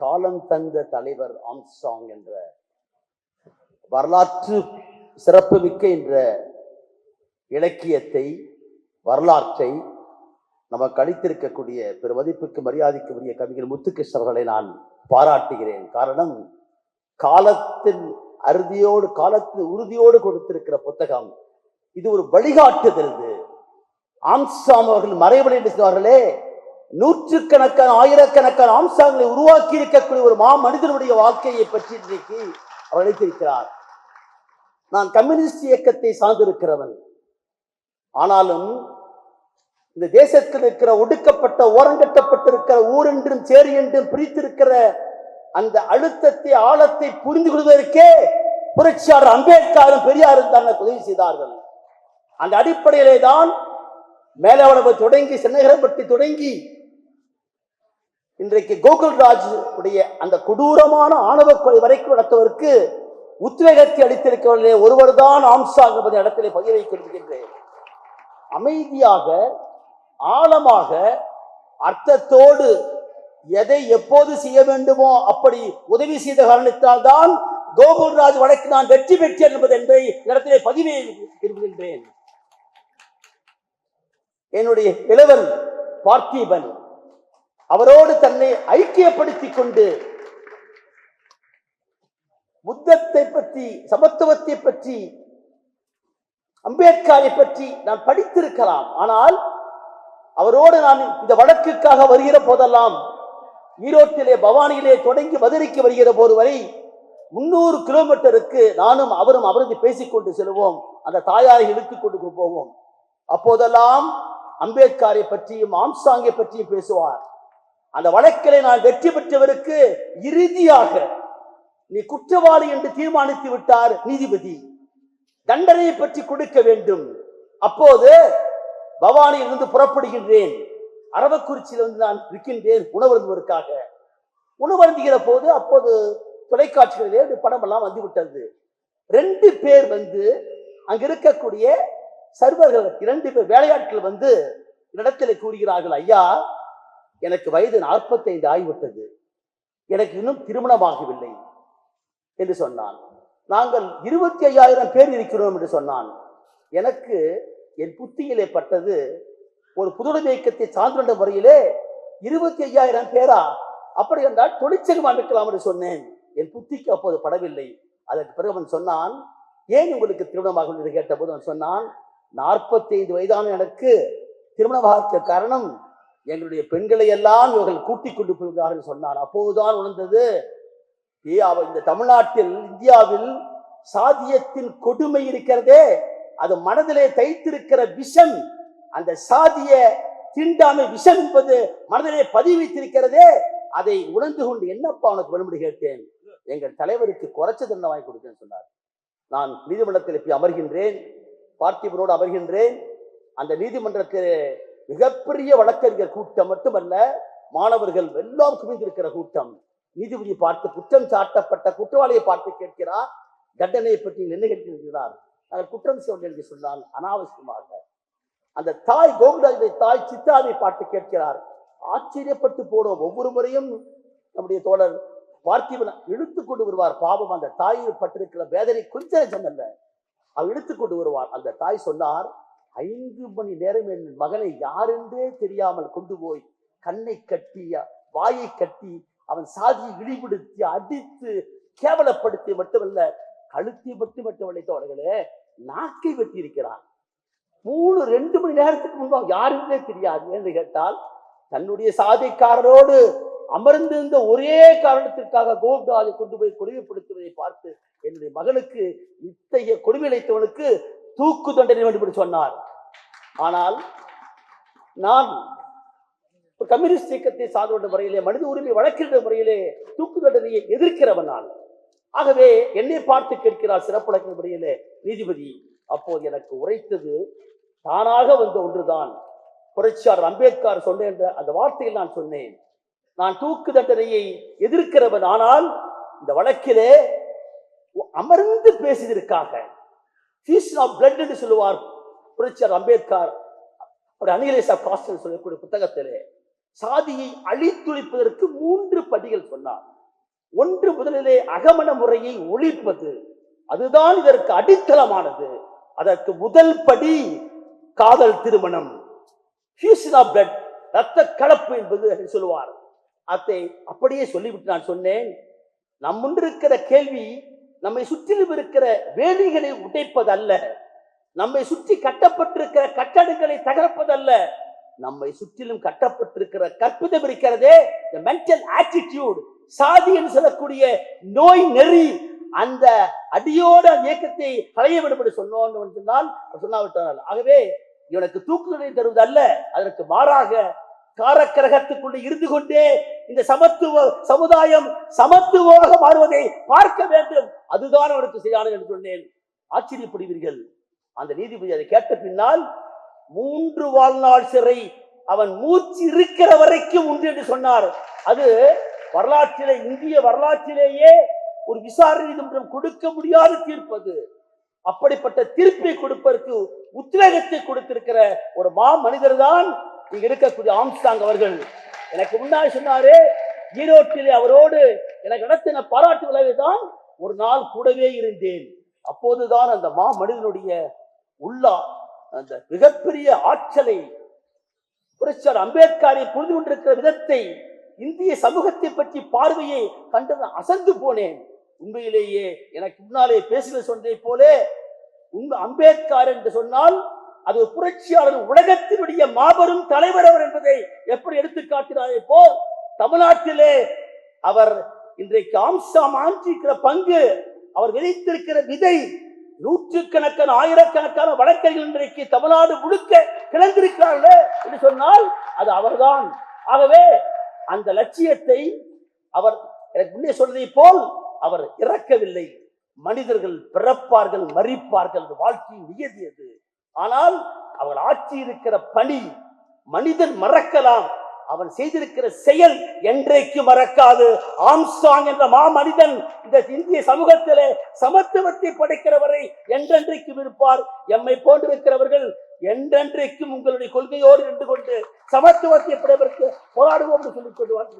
காலம் தந்த தலைவர் ஆம்சாங் என்ற வரலாற்று சிறப்புமிக்க என்ற இலக்கியத்தை வரலாற்றை நமக்கு அளித்திருக்கக்கூடிய பெருமதிப்புக்கு மதிப்புக்கு உரிய கவிஞர் முத்துகிருஷ்ணர்களை நான் பாராட்டுகிறேன். காரணம் காலத்தின் அறுதியோடு காலத்தின் உறுதியோடு கொடுத்திருக்கிற புத்தகம். இது ஒரு வழிகாட்டுதல் ஆம்சாம் அவர்கள் மறைவழி என்று நூற்றுக்கணக்கான ஆயிரக்கணக்கான அம்சங்களை உருவாக்கி இருக்கக்கூடிய ஒரு மா மனிதனுடைய வாழ்க்கையை பற்றி இன்றைக்கு அவர் அழைத்திருக்கிறார். நான் கம்யூனிஸ்ட் இயக்கத்தை சார்ந்திருக்கிறவன். ஆனாலும் இந்த தேசத்தில் இருக்கிற ஒடுக்கப்பட்ட ஓரங்கட்டப்பட்டிருக்கிற ஊர் என்றும் சேரி என்றும் பிரித்திருக்கிற அந்த அழுத்தத்தை ஆழத்தை புரிந்து கொள்வதற்கே புரட்சியாளர் அம்பேத்கரும் பெரியாரும் தான் உதவி செய்தார்கள். அந்த அடிப்படையிலே தான் மேலவளவு தொடங்கி சென்னகரப்பட்டி தொடங்கி இன்றைக்கு கோகுல்ராஜ் உடைய அந்த கொடூரமான ஆணவ கொலை வரைக்கும் நடத்துவதற்கு உத்வேகத்தை அளித்திருக்கவர்களே ஒருவர் தான் ஆம்சா என்பதை இடத்திலே பதிய வைக்க அமைதியாக ஆழமாக அர்த்தத்தோடு எதை எப்போது செய்ய வேண்டுமோ அப்படி உதவி செய்த காரணத்தால் தான் கோகுல்ராஜ் வழக்கு நான் வெற்றி பெற்றேன் என்பது என்பதை இடத்திலே பதிவே விரும்புகின்றேன். என்னுடைய இளவன் பார்த்திபன் அவரோடு தன்னை ஐக்கியப்படுத்திக் கொண்டு புத்தத்தை பற்றி சமத்துவத்தை பற்றி அம்பேத்கரை பற்றி நான் படித்திருக்கலாம். ஆனால் அவரோடு நான் இந்த வழக்குக்காக வருகிற போதெல்லாம் ஈரோட்டிலே பவானியிலே தொடங்கி மதுரைக்கு வருகிற போது வரை முன்னூறு கிலோமீட்டருக்கு நானும் அவரும் அவரது பேசிக்கொண்டு செல்வோம். அந்த தாயாரை இழுத்துக் கொண்டு போவோம். அப்போதெல்லாம் அம்பேத்கரை பற்றியும் ஆம்சாங்கை பற்றியும் பேசுவார். அந்த வழக்கிலே நான் வெற்றி பெற்றவருக்கு இறுதியாக நீ குற்றவாளி என்று தீர்மானித்து விட்டார் நீதிபதி. தண்டனையை பற்றி கொடுக்க வேண்டும். அப்போது பவானியில் இருந்து புறப்படுகின்றேன். அரவக்குறிச்சியில் வந்து நான் இருக்கின்றேன் உணவருந்துவதற்காக உணவருந்துகிற போது அப்போது தொலைக்காட்சிகளிலே படம் எல்லாம் வந்து விட்டது ரெண்டு பேர் வந்து அங்க இருக்கக்கூடிய சர்வர்கள் இரண்டு பேர் வேலையாட்கள் வந்து இடத்துல கூறுகிறார்கள் ஐயா எனக்கு வயது நாற்பத்தைந்து ஆகிவிட்டது எனக்கு இன்னும் திருமணமாகவில்லை என்று சொன்னான். நாங்கள் இருபத்தி ஐயாயிரம் பேர் இருக்கிறோம் என்று சொன்னான். எனக்கு என் புத்தியிலே பட்டது ஒரு புதுமை இயக்கத்தை சார்ந்த முறையிலே இருபத்தி ஐயாயிரம் பேரா? அப்படி என்றால் தொழிற்சங்கம் அமைக்கலாம் என்று சொன்னேன். என் புத்திக்கு அப்போது படவில்லை. அதற்கு பிறகு அவன் சொன்னான் ஏன் உங்களுக்கு திருமணமாகும் என்று கேட்டபோது அவன் சொன்னான் நாற்பத்தி ஐந்து வயதான எனக்கு திருமணமாக காரணம் எங்களுடைய பெண்களை எல்லாம் இவர்கள் கூட்டிக் கொண்டு போகிறார்கள் சொன்னான் அப்போதுதான் உணர்ந்தது ஏ அவ இந்த தமிழ்நாட்டில் இந்தியாவில் சாதியத்தின் கொடுமை இருக்கிறதே அது மனதிலே தைத்திருக்கிற விஷம் அந்த சாதிய தீண்டாமை விஷம் என்பது மனதிலே பதிவு வைத்திருக்கிறதே அதை உணர்ந்து கொண்டு என்னப்பா உனக்கு வேணும்படி கேட்டேன்? எங்கள் தலைவருக்கு குறைச்ச தண்டனை வாங்கி கொடுத்தேன்னு சொன்னார். நான் நீதிமன்றத்தில் போய் அமர்கின்றேன் பார்த்திபனோடு அமர்கின்றேன். அந்த நீதிமன்றத்தில் மிகப்பெரிய வழக்கறிஞர் கூட்டம் மட்டுமல்ல மாணவர்கள் எல்லாம் குவிந்திருக்கிற கூட்டம். நீதிபதி பார்த்து குற்றம் சாட்டப்பட்ட குற்றவாளியை பார்த்து கேட்கிறார். தண்டனையை பற்றி என்ன கேட்கிறார். நாங்கள் குற்றம் செய்வோம் என்று சொன்னால் அனாவசியமாக. அந்த தாய் கோகுலாஜுடைய தாய் சித்தாவை பார்த்து கேட்கிறார். ஆச்சரியப்பட்டு போனோம். ஒவ்வொரு முறையும் நம்முடைய தோழர் பார்த்திபன் இழுத்து கொண்டு வருவார். பாவம் அந்த தாயில் பட்டிருக்கிற வேதனை கொஞ்சம் நிஜம் அல்ல அவர் இழுத்து கொண்டு வருவார் அந்த தாய் சொன்னார் ஐந்து மணி நேரம் என் மகனை யாரென்றே தெரியாமல் கொண்டு போய் கண்ணை கட்டி வாயை கட்டி அவன் சாதியை இழிபடுத்தி அடித்து கேவலப்படுத்தி மட்டுமல்ல கழுத்தை மட்டும் மட்டும் வளைத்தவர்களே நாக்கை வெட்டி இருக்கிறான் மூணு ரெண்டு மணி நேரத்துக்கு முன்பாக யாருன்னே தெரியாது. என்று கேட்டால் தன்னுடைய சாதிக்காரரோடு அமர்ந்திருந்த ஒரே காரணத்திற்காக கோப்டாஜை கொண்டு போய் கொடுமைப்படுத்துவதை பார்த்து என்னுடைய மகனுக்கு இத்தகைய கொடுமை அளித்தவனுக்கு தூக்கு தண்டனை வேண்டும் என்று சொன்னார். ஆனால் நான் கம்யூனிஸ்ட் இயக்கத்தை சார்ந்த முறையிலே மனித உரிமை வழக்கின்ற முறையிலே தூக்கு தண்டனையை எதிர்க்கிறவன் நான் ஆகவே என்னை பார்த்து கேட்கிறார் சிறப்பு முறையிலே நீதிபதி அப்போது எனக்கு உரைத்தது தானாக வந்த ஒன்றுதான். புரட்சியாளர் அம்பேத்கர் சொன்ன என்ற அந்த வார்த்தையில் நான் சொன்னேன். நான் தூக்கு தண்டனையை எதிர்க்கிறவன் ஆனால் இந்த வழக்கிலே அமர்ந்து பேசியதற்காக ஃபீஸ் ஆஃப் பிளட் என்று சொல்லுவார் புரட்சியார் அம்பேத்கர் ஒரு அனிலேஸ் ஆஃப் சொல்லக்கூடிய புத்தகத்திலே சாதியை அழித்துழிப்பதற்கு மூன்று படிகள் சொன்னார். ஒன்று முதலிலே அகமண முறையை ஒழிப்பது அதுதான் இதற்கு அடித்தளமானது. அதற்கு முதல் படி காதல் திருமணம். ரத்த கலப்பு என்பது சொல்லுவார். அதை அப்படியே சொல்லிவிட்டு நான் சொன்னேன். நம்முன்றிருக்கிற கேள்வி நம்மை சுற்றிலும் இருக்கிற வேலிகளை உடைப்பதல்ல. நம்மை சுற்றி கட்டப்பட்டிருக்கிற கட்டடங்களை தகர்ப்பதல்ல. நம்மை சுற்றிலும் கட்டப்பட்டிருக்கிற கற்பிதம் இருக்கிறதே மென்டல் ஆட்டிடியூட் சாதி என்று சொல்லக்கூடிய நோய் நெறி. அந்த அடியோட அந்த இயக்கத்தை களைய வேண்டும் என்று சொன்னோம் சொன்னால் சொன்னாவிட்டால் ஆகவே இவனுக்கு தூக்குதலை தருவது அல்ல அதற்கு மாறாக காரக்கிரகத்துக்குள்ளே இருந்து கொண்டே இந்த சமத்துவ சமுதாயம் சமத்துவமாக மாறுவதை பார்க்க வேண்டும். அதுதான் அவனுக்கு சரியானது என்று சொன்னேன். ஆச்சரியப்படுவீர்கள். அந்த நீதிபதி அதை கேட்ட பின்னால் மூன்று வாழ்நாள் சிறை அவன் மூச்சு இருக்கிற வரைக்கும் உண்டு என்று சொன்னார். அது வரலாற்றிலே இந்திய வரலாற்றிலேயே ஒரு விசாரணை நீதிமன்றம் கொடுக்க முடியாத தீர்ப்பது அப்படிப்பட்ட தீர்ப்பை கொடுப்பதற்கு உத்வேகத்தை கொடுத்திருக்கிற ஒரு மா மனிதர் தான் இங்க இருக்கக்கூடிய ஆம்ஸ்டாங் அவர்கள். எனக்கு முன்னாடி சொன்னாரு ஈரோட்டிலே அவரோடு எனக்கு நடத்தின பாராட்டு விழாவை தான் ஒரு நாள் கூடவே இருந்தேன். அப்போதுதான் அந்த மா மனிதனுடைய உள்ளா அந்த மிகப்பெரிய ஆற்றலை புரட்சியார் அம்பேத்கரை புரிந்து கொண்டிருக்கிற விதத்தை இந்திய சமூகத்தை பற்றி பார்வையை கண்டு அசந்து போனேன். உண்மையிலேயே எனக்கு முன்னாலே பேசுகிற சொன்னதை போலே உண்மை அம்பேத்கர் என்று சொன்னால் அது புரட்சியாளர் உலகத்தினுடைய மாபெரும் தலைவர் அவர் என்பதை எப்படி எடுத்து காட்டினாரே போல் தமிழ்நாட்டிலே அவர் இன்றைக்கு ஆம்சாம் ஆஞ்சிக்கிற பங்கு அவர் விதைத்திருக்கிற விதை நூற்றுக்கணக்கான ஆயிரக்கணக்கான வழக்கறிஞர்கள் இன்றைக்கு தமிழ்நாடு முழுக்க கிளந்திருக்கிறார்கள் என்று சொன்னால் அது அவர்தான். ஆகவே அந்த லட்சியத்தை அவர் எனக்கு முன்னே சொன்னதை போல் அவர் இறக்கவில்லை. மனிதர்கள் பிறப்பார்கள் மறிப்பார்கள் வாழ்க்கையின் நியதியது ஆனால் அவர் ஆட்சி இருக்கிற பணி மனிதன் மறக்கலாம். அவன் செய்திருக்கிற செயல் என்றைக்கு மறக்காது. ஆம்சாங் என்ற மாமனிதன் இந்த இந்திய சமூகத்திலே சமத்துவத்தை படைக்கிறவரை என்றென்றைக்கும் இருப்பார். எம்மை போன்றிருக்கிறவர்கள் என்றென்றைக்கும் உங்களுடைய கொள்கையோடு நின்று கொண்டு சமத்துவத்தை படைப்பதற்கு போராடுவோம் என்று சொல்லிக் கொண்டு வாழ்ந்து